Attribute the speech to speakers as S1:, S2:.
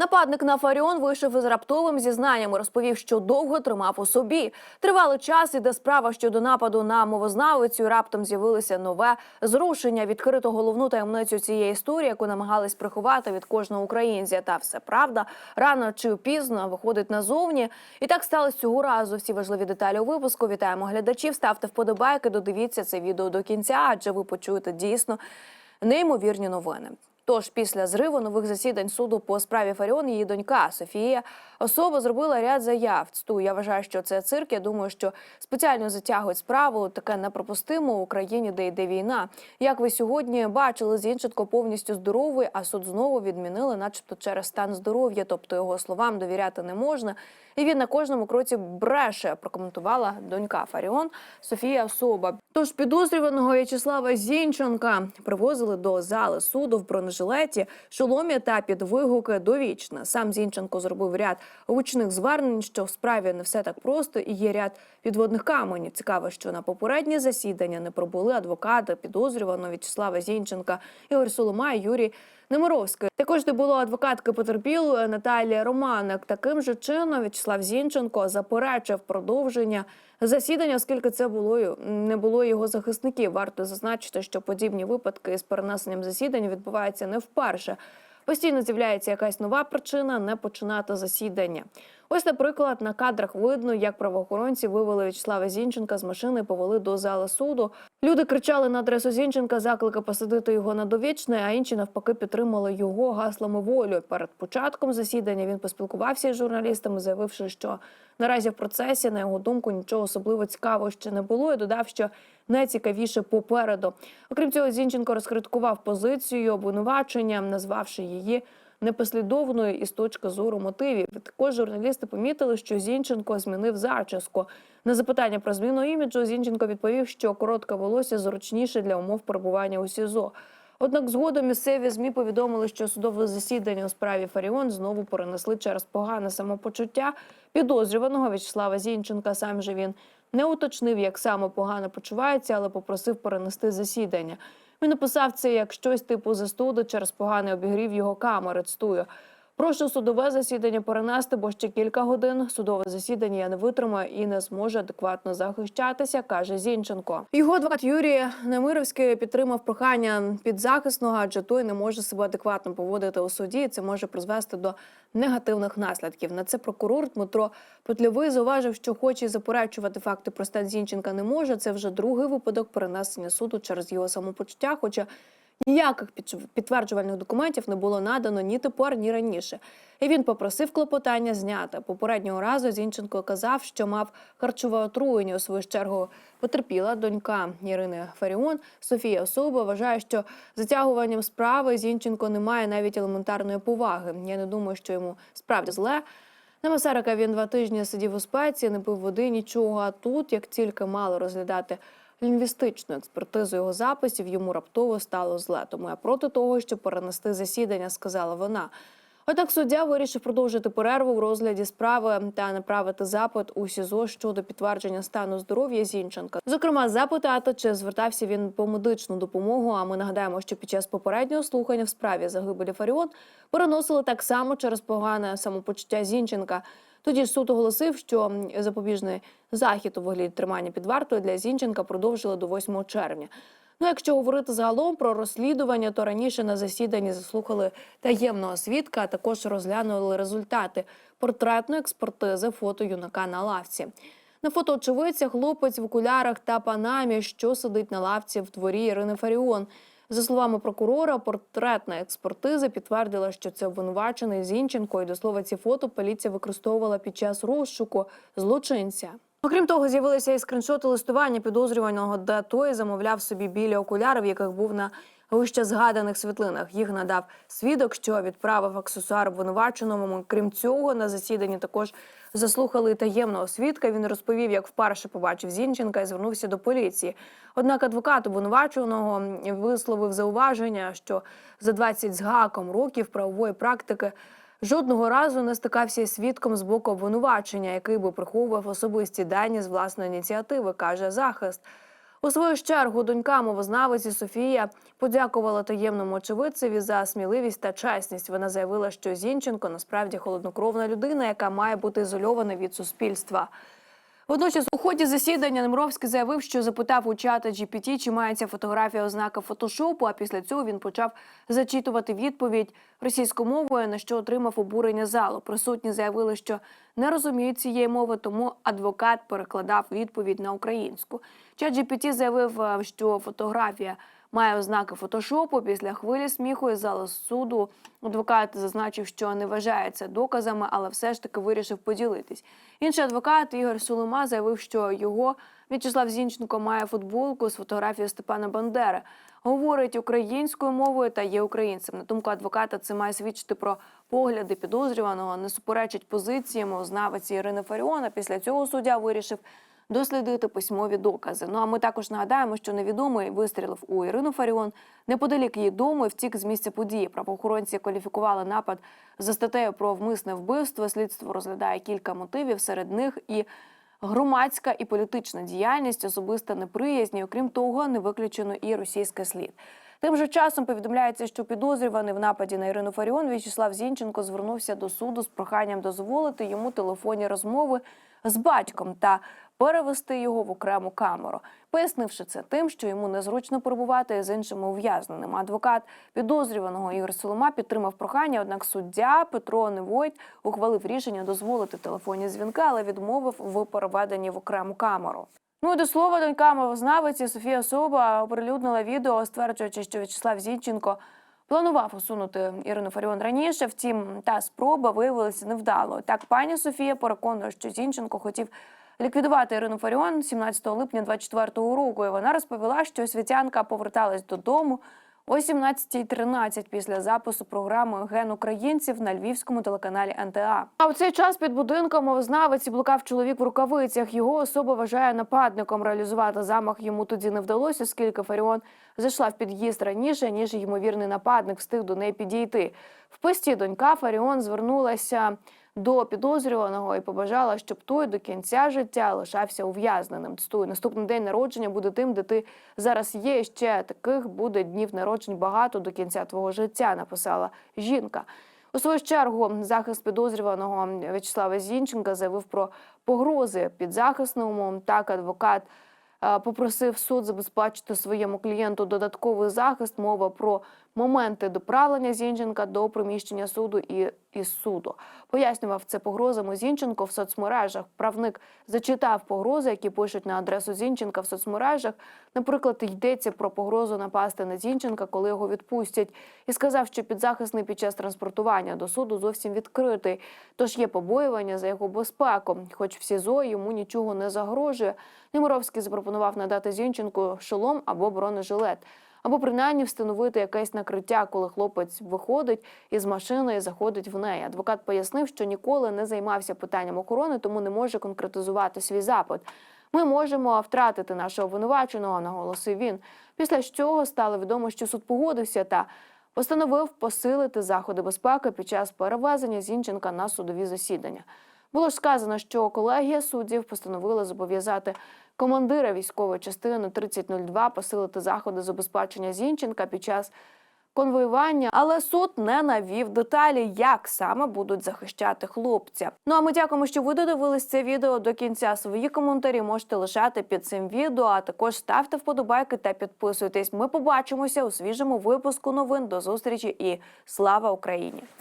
S1: Нападник на Фаріон вийшов із раптовим зізнанням і розповів, що довго тримав у собі. Тривалий час іде справа щодо нападу на мовознавицю. Раптом з'явилося нове зрушення. Відкрито головну таємницю цієї історії, яку намагались приховати від кожного українця. Та все правда рано чи пізно виходить назовні. І так сталося цього разу. Всі важливі деталі у випуску. Вітаємо глядачів. Ставте вподобайки, додивіться це відео до кінця, адже ви почуєте дійсно неймовірні новини. Тож після зриву нових засідань суду по справі Фаріон її донька Софія особа зробила ряд заяв. Цту я вважаю, що це цирк. Я думаю, що спеціально затягують справу. Таке неприпустимо в Україні, де йде війна. Як ви сьогодні бачили, Зінченко повністю здоровий, а суд знову відмінили, начебто через стан здоров'я. Тобто його словам довіряти не можна. І він на кожному кроці бреше. Прокоментувала донька Фаріон Софія Особа. Тож підозрюваного В'ячеслава Зінченка привозили до зали суду в бронежилеті, шоломі та під вигуки. Сам Зінченко зробив ряд гучних звернень, що в справі не все так просто, і є ряд підводних каменів. Цікаво, що на попередні засідання не пробули адвокати підозрюваного В'ячеслава Зінченка, Ігор Солома Юрій Немировський. Також не було адвокатки потерпілої Наталії Романик. Таким же чином В'ячеслав Зінченко заперечив продовження засідання, оскільки це було не було його захисників. Варто зазначити, що подібні випадки з перенесенням засідань відбуваються не вперше. Постійно з'являється якась нова причина не починати засідання. Ось, наприклад, на кадрах видно, як правоохоронці вивели В'ячеслава Зінченка з машини, і повели до зали суду. Люди кричали на адресу Зінченка заклика посадити його на довічне, а інші навпаки підтримали його гаслами волю. Перед початком засідання він поспілкувався із журналістами, заявивши, що наразі в процесі, на його думку, нічого особливо цікавого ще не було, і додав, що найцікавіше попереду. Окрім цього, Зінченко розкриткував позицію обвинувачення, назвавши її непослідовною із точки зору мотивів. Також журналісти помітили, що Зінченко змінив зачіску. На запитання про зміну іміджу Зінченко відповів, що коротке волосся зручніше для умов перебування у СІЗО. Однак згодом місцеві змі повідомили, що судове засідання у справі Фаріон знову перенесли через погане самопочуття підозрюваного В'ячеслава Зінченка. Сам же він не уточнив, як саме погано почувається, але попросив перенести засідання. Він описав це як щось типу застуди через поганий обігрів його камери. Цтую. Прошу судове засідання перенести, бо ще кілька годин судове засідання я не витримаю і не зможу адекватно захищатися, каже Зінченко. Його адвокат Юрій Немировський підтримав прохання підзахисного, адже той не може себе адекватно поводити у суді. Це може призвести до негативних наслідків. На це прокурор Дмитро Петльовий зауважив, що хоче заперечувати факти про стан Зінченка не може. Це вже другий випадок перенесення суду через його самопочуття. Хоча Ніяких підтверджувальних документів не було надано ні тепер, ні раніше. І він попросив клопотання зняти. Попереднього разу Зінченко казав, що мав харчове отруєння. У свою чергу потерпіла донька Ірини Фаріон. Софія Особа вважає, що затягуванням справи Зінченко не має навіть елементарної поваги. Я не думаю, що йому справді зле. На Масарика він два тижні сидів у спеці, не пив води, нічого. А тут, як тільки мали розглядати лінгвістичну експертизу його записів, йому раптово стало зле. Тому я проти того, щоб перенести засідання, сказала вона. Однак суддя вирішив продовжити перерву в розгляді справи та направити запит у СІЗО щодо підтвердження стану здоров'я Зінченка. Зокрема, запитати, чи звертався він по медичну допомогу. А ми нагадаємо, що під час попереднього слухання в справі загибелі Фаріон переносили так само через погане самопочуття Зінченка. Тоді суд оголосив, що запобіжний захід у вигляді тримання під вартою для Зінченка продовжили до 8 червня. Ну, якщо говорити загалом про розслідування, то раніше на засіданні заслухали таємного свідка, а також розглянули результати портретної експертизи фото юнака на лавці. На фото очевидця хлопець в окулярах та панамі, що сидить на лавці в дворі Ірини Фаріон. За словами прокурора, портретна експертиза підтвердила, що це обвинувачений Зінченко, і до слова ці фото поліція використовувала під час розшуку злочинця. Окрім того, з'явилися і скріншоти листування підозрюваного, де той замовляв собі білі окуляри, в яких був на вище згаданих світлинах. Їх надав свідок, що відправив аксесуар обвинуваченому. Крім цього, на засіданні також заслухали таємного свідка. Він розповів, як вперше побачив Зінченка і звернувся до поліції. Однак адвокат обвинуваченого висловив зауваження, що за 20 з гаком років правової практики жодного разу не стикався із свідком з боку обвинувачення, який би приховував особисті дані з власної ініціативи, каже захист. У свою чергу донька мовознавиці Софія подякувала таємному очевидцеві за сміливість та чесність. Вона заявила, що Зінченко насправді холоднокровна людина, яка має бути ізольована від суспільства. Водночас, у ході засідання Немровський заявив, що запитав у чата GPT, чи мається фотографія ознака фотошопу. А після цього він почав зачитувати відповідь російською мовою, на що отримав обурення залу. Присутні заявили, що не розуміють цієї мови, тому адвокат перекладав відповідь на українську. Чат GPT заявив, е, що фотографія має ознаки фотошопу. Після хвилі сміху із залу суду адвокат зазначив, що не вважає це доказами, але все ж таки вирішив поділитись. Інший адвокат Ігор Сулима заявив, що його В'ячеслав Зінченко має футболку з фотографією Степана Бандери. Говорить українською мовою та є українцем. На думку адвоката, це має свідчити про погляди підозрюваного, не суперечить позиціям ознавиці Ірини Фаріона. Після цього суддя вирішив дослідити письмові докази. Ну а ми також нагадаємо, що невідомий вистрілив у Ірину Фаріон неподалік її дому і втік з місця події. Правоохоронці кваліфікували напад за статтею про вмисне вбивство. Слідство розглядає кілька мотивів, серед них і громадська і політична діяльність, особиста неприязнь. Окрім того, не виключено і російський слід. Тим же часом повідомляється, що підозрюваний в нападі на Ірину Фаріон В'ячеслав Зінченко звернувся до суду з проханням дозволити йому телефонні розмови з батьком та перевести його в окрему камеру, пояснивши це тим, що йому незручно перебувати з іншими ув'язненими. Адвокат підозрюваного Ігор Солома підтримав прохання. Однак суддя Петро Невойт ухвалив рішення дозволити телефонні дзвінки, але відмовив в переведенні в окрему камеру. Ну і до слова, донька мовознавиці Софія Соба оприлюднила відео, стверджуючи, що В'ячеслав Зінченко планував усунути Ірину Фаріон раніше. Втім, та спроба виявилася невдалою. Так, пані Софія переконує, що Зінченко хотів ліквідувати Ірину Фаріон 17 липня 24-го року. І вона розповіла, що освітянка поверталась додому о 17.13 після запису програми Ген українців на львівському телеканалі НТА. А у цей час під будинком мовознавиці блукав чоловік в рукавицях. Його особа вважає нападником. Реалізувати замах йому тоді не вдалося, оскільки Фаріон зайшла в під'їзд раніше, ніж ймовірний нападник встиг до неї підійти. В пості донька Фаріон звернулася до підозрюваного і побажала, щоб той до кінця життя лишався ув'язненим. Цитую, наступний день народження буде тим, де ти зараз є. Ще таких буде днів народжень багато до кінця твого життя. Написала жінка. У свою чергу захист підозрюваного В'ячеслава Зінченка заявив про погрози підзахисному. Так, адвокат е, попросив суд забезпечити своєму клієнту додатковий захист. Мова про моменти доправлення Зінченка до приміщення суду і із суду. Пояснював це погрозами Зінченко в соцмережах. Правник зачитав погрози, які пишуть на адресу Зінченка в соцмережах. Наприклад, йдеться про погрозу напасти на Зінченка, коли його відпустять, і сказав, що підзахисний під час транспортування до суду зовсім відкритий. Тож є побоювання за його безпеку. Хоч в СІЗО йому нічого не загрожує. Немировський запропонував надати Зінченку шолом або бронежилет. Або принаймні встановити якесь накриття, коли хлопець виходить із машини і заходить в неї. Адвокат пояснив, що ніколи не займався питанням охорони, тому не може конкретизувати свій запит. Ми можемо втратити нашого обвинуваченого, наголосив він. Після чого стало відомо, що суд погодився та постановив посилити заходи безпеки під час перевезення Зінченка на судові засідання. Було ж сказано, що колегія суддів постановила зобов'язати командира військової частини 3002 посилити заходи забезпечення Зінченка під час конвоювання, але суд не навів деталі, як саме будуть захищати хлопця. Ну а ми дякуємо, що ви додивились це відео до кінця. Свої коментарі можете лишати під цим відео. А також ставте вподобайки та підписуйтесь. Ми побачимося у свіжому випуску новин. До зустрічі і слава Україні!